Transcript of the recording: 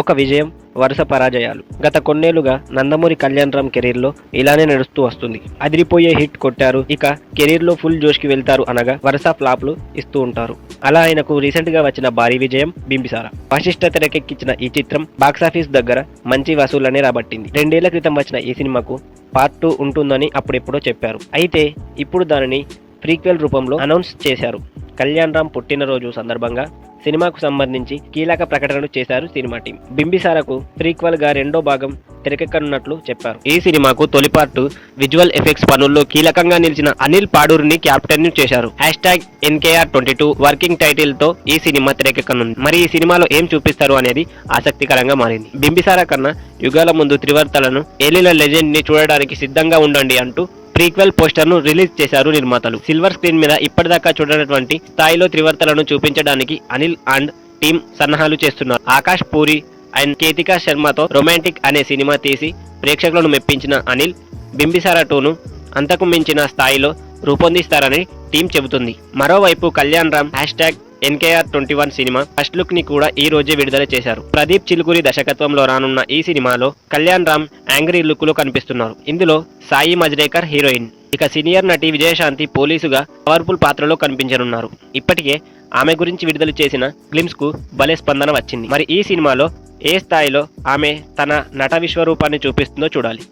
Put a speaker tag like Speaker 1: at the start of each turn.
Speaker 1: ఒక విజయం వరుస పరాజయాలు. గత కొన్నేళ్ళుగా నందమూరి కళ్యాణ్ రామ్ కెరీర్లో ఇలానే నడుస్తూ వస్తుంది. అదిరిపోయే హిట్ కొట్టారు ఇక కెరీర్లో ఫుల్ జోష్కి వెళ్తారు అనగా వరుస ఫ్లాప్లు ఇస్తూ ఉంటారు. అలా ఆయనకు రీసెంట్గా వచ్చిన భారీ విజయం బింబిసార. వశిష్ట తెరకెక్కించిన ఈ చిత్రం బాక్సాఫీస్ దగ్గర మంచి వసూళ్ళనే రాబట్టింది. రెండేళ్ళ క్రితం వచ్చిన ఈ సినిమాకు పార్ట్ టూ ఉంటుందని అప్పుడెప్పుడో చెప్పారు. అయితే ఇప్పుడు దానిని ప్రీక్వెల్ రూపంలో అనౌన్స్ చేశారు. కళ్యాణ్ రామ్ పుట్టినరోజు సందర్భంగా సినిమాకు సంబంధించి కీలక ప్రకటనలు చేశారు సినిమా టీం. బింబిసారకు ప్రీక్వల్గా రెండో భాగం తెరకెక్కనున్నట్లు చెప్పారు. ఈ సినిమాకు తొలి పార్ట్ విజువల్ ఎఫెక్ట్స్ పనుల్లో కీలకంగా నిలిచిన అనిల్ పాడూరిని క్యాప్టెన్ చేశారు. Hashtag NKR twenty two working టైటిల్తో ఈ సినిమా తెరకెక్కనుంది. మరి ఈ సినిమాలో ఏం చూపిస్తారు అనేది ఆసక్తికరంగా మారింది. బింబిసార కన్నా యుగాల ముందు త్రివర్తలను ఏలిన లెజెండ్ని చూడడానికి సిద్ధంగా ఉండండి అంటూ ప్రీక్వెల్ పోస్టర్ను రిలీజ్ చేశారు నిర్మాతలు. సిల్వర్ స్క్రీన్ మీద ఇప్పటిదాకా చూడనటువంటి స్థాయిలో త్రివర్తలను చూపించడానికి అనిల్ అండ్ టీం సన్నాహాలు చేస్తున్నారు. ఆకాష్ పూరి అండ్ కేతికా శర్మతో రొమాంటిక్ అనే సినిమా తీసి ప్రేక్షకులను మెప్పించిన అనిల్ బింబిసార టూను అంతకు మించిన స్థాయిలో రూపొందిస్తారని టీం చెబుతుంది. మరోవైపు Kalyan Ram hashtag NKR twenty one cinema first లుక్ని కూడా ఈ రోజే విడుదల చేశారు. ప్రదీప్ చిలుకూరి దర్శకత్వంలో రానున్న ఈ సినిమాలో కళ్యాణ్ రామ్ యాంగ్రీ లుక్లో కనిపిస్తున్నారు. ఇందులో సాయి మజ్రేకర్ హీరోయిన్. ఇక సీనియర్ నటి విజయశాంతి పోలీసుగా పవర్ఫుల్ పాత్రలో కనిపించనున్నారు. ఇప్పటికే ఆమె గురించి విడుదల చేసిన గ్లిమ్స్కు భలే స్పందన వచ్చింది. మరి ఈ సినిమాలో ఏ స్థాయిలో ఆమె తన నట విశ్వరూపాన్ని చూపిస్తుందో చూడాలి.